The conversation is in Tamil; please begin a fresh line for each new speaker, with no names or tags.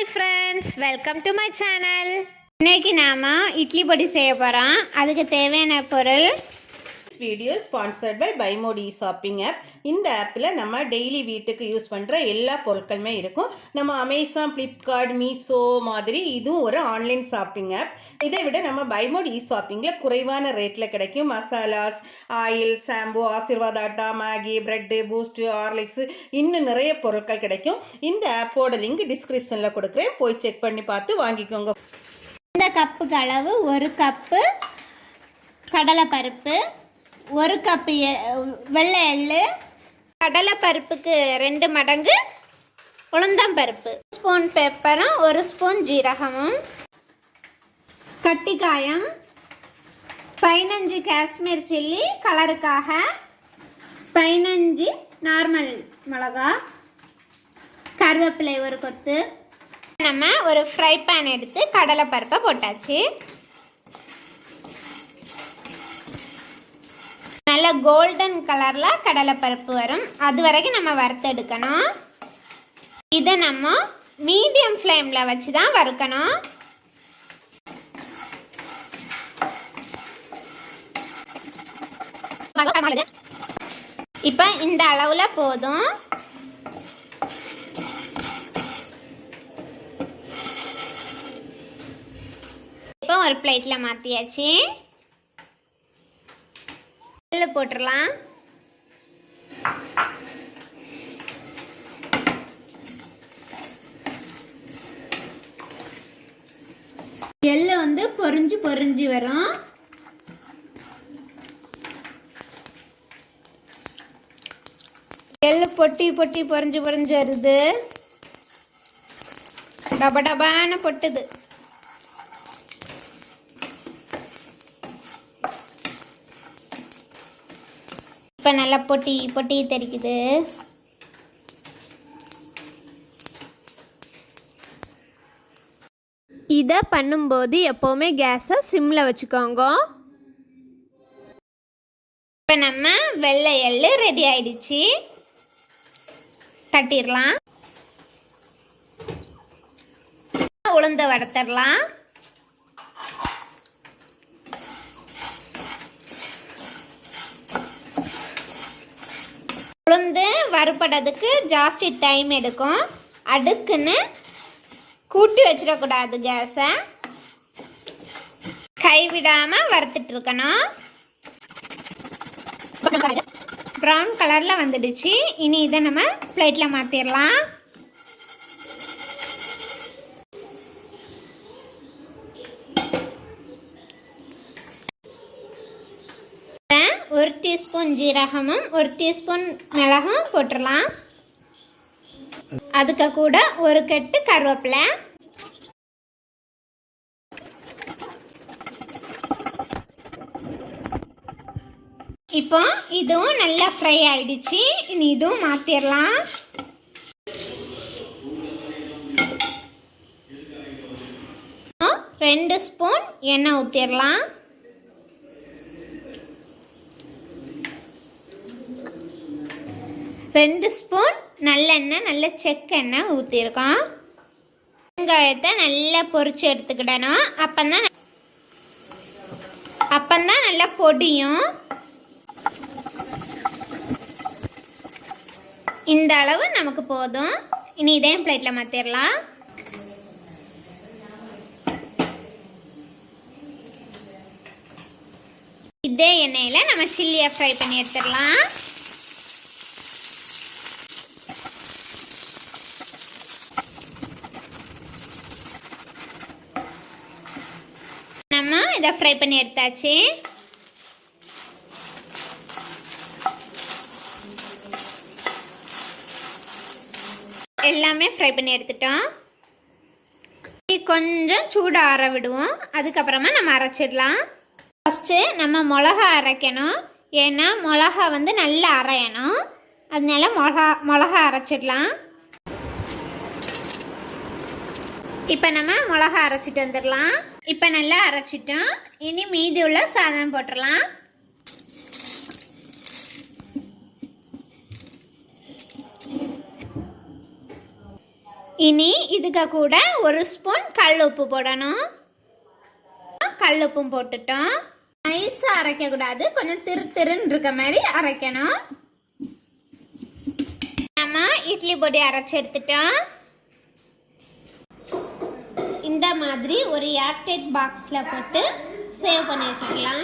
Hi friends welcome to my channel
இன்னைக்கு நாம இட்லி பொடி செய்ய போகிறோம் அதுக்கு தேவையான பொருள்
வீடியோ ஸ்பான்சர்ட் பை பைமோடி ஷாப்பிங் ஆப் இந்த ஆப்பில் நம்ம டெய்லி வீட்டுக்கு யூஸ் பண்ணுற எல்லா பொருட்களுமே இருக்கும். நம்ம அமேசான் ஃப்ளிப்கார்ட் மீஷோ மாதிரி இதுவும் ஒரு ஆன்லைன் ஷாப்பிங் ஆப் இதை விட நம்ம பைமோடி ஷாப்பிங்கில் குறைவான ரேட்டில் கிடைக்கும். Masalas oil shampoo Aashirvaad atta Maggi bread Boost Horlicks இன்னும் நிறைய பொருட்கள் கிடைக்கும். இந்த ஆப்போட லிங்க் டிஸ்கிரிப்ஷனில் கொடுக்குறேன். போய் செக் பண்ணி பார்த்து வாங்கிக்கோங்க.
இந்த கப்புக்கு அளவு ஒரு கப்பு கடலைப்பருப்பு ஒரு கப்பு எ- வெள்ளை எள்ளு கடலைப்பருப்புக்கு ரெண்டு மடங்கு உளுந்தம்பருப்பு. ஸ்பூன் பெப்பரும் ஒரு ஸ்பூன் ஜீரகமும். கட்டிக்காயம் பதினஞ்சு காஷ்மீர் சில்லி கலருக்காக பதினஞ்சு நார்மல் மிளகா கருவேப்பிலை ஒரு கொத்து. நம்ம ஒரு ஃப்ரை பேன் எடுத்து கடலைப்பருப்பை போட்டாச்சு. நல்ல கோல்டன் கலரில் கடலைப்பருப்பு வரும். அது வரைக்கும் நம்ம வறுத்தெடுக்கணும். இதை நம்ம மீடியம் ஃப்ளேமில் வச்சு தான் வறுக்கணும். இப்போ இந்த அளவில் போதும். இப்போ ஒரு பிளேட்டில் மாற்றியாச்சு எள்ளு போட்டுடலாம் எள்ளு வந்து பொரிஞ்சு பொறிஞ்சு வரும். எள்ளு பொட்டி பொட்டி பொரிஞ்சு பொறிஞ்சு வருது. டப டபான்னு பொட்டுது இப்போ நல்லா பொட்டி பொட்டி தெரிக்குது.
இதை பண்ணும்போது எப்போவுமே கேஸை சிம்மில் வச்சுக்கோங்க.
இப்போ நம்ம வெள்ளை எள்ளு ரெடி ஆயிடுச்சு. தட்டிடலாம். உளுந்த வறுத்தரலாம். உளுந்து வறுபடுறதுக்கு ஜாஸ்தி டைம் எடுக்கும். அடுக்குன்னு கூட்டி வச்சிடக்கூடாது கேஸை. கைவிடாமல் வறுத்துட்ருக்கணும் ப்ரௌன் கலரில் வந்துடுச்சு. இனி இதை நம்ம பிளேட்டில் மாற்றிடலாம் ஒரு டீஸ்பூன் ஜீரகமும் ஒரு டீஸ்பூன் மிளகும் போட்டுடலாம். அதுக்கு கூட ஒரு கட்டு கருவேப்பிலை. இப்போ இதுவும் நல்லா ஃப்ரை ஆயிடுச்சு. இனி இதுவும் மாற்றிடலாம் ரெண்டு ஸ்பூன் எண்ணெய் ஊற்றிடலாம் ரெண்டு ஸ்பூன் நல்லெண்ணெய் நல்ல செக்கெண்ணெய் ஊற்றிருக்கோம் வெங்காயத்தை நல்லா பொரிச்சு எடுத்துக்கிடணும். அப்போந்தான் அப்பந்தான் நல்லா பொடியும். இந்த அளவு நமக்கு போதும். இனி இதையும் பிளேட்டில் மாற்றிடலாம் இதே எண்ணெயில் நம்ம சில்லியை ஃப்ரை பண்ணி எடுத்துடலாம் நம்ம இதை ஃப்ரை பண்ணி எடுத்தாச்சு. எல்லாமே ஃப்ரை பண்ணி எடுத்துட்டோம். கொஞ்சம் சூடு ஆற விடுவோம். அதுக்கப்புறமா நம்ம அரைச்சிடலாம். ஃபஸ்ட்டு நம்ம மிளகா அரைக்கணும். ஏன்னா மிளகா வந்து நல்லா அரையணும். அதனால மிளகா மிளகா அரைச்சிடலாம். இப்போ நம்ம மிளகா அரைச்சிட்டு வந்துடலாம். இப்போ நல்லா அரைச்சிட்டோம். இனி மீதி உள்ள சாதம் போட்டுடலாம். இனி இதுக்கு கூட ஒரு ஸ்பூன் கல் உப்பு போடணும். கல் உப்பும் போட்டுட்டோம். நைஸாக அரைக்கக்கூடாது கொஞ்சம் திரு திருன்னு இருக்க மாதிரி அரைக்கணும். நம்ம இட்லி பொடி அரைச்சி எடுத்துட்டோம். இந்த மாதிரி ஒரு ஏர்டைட் பாக்ஸில் போட்டு சேவ் பண்ணி வச்சுக்கலாம்.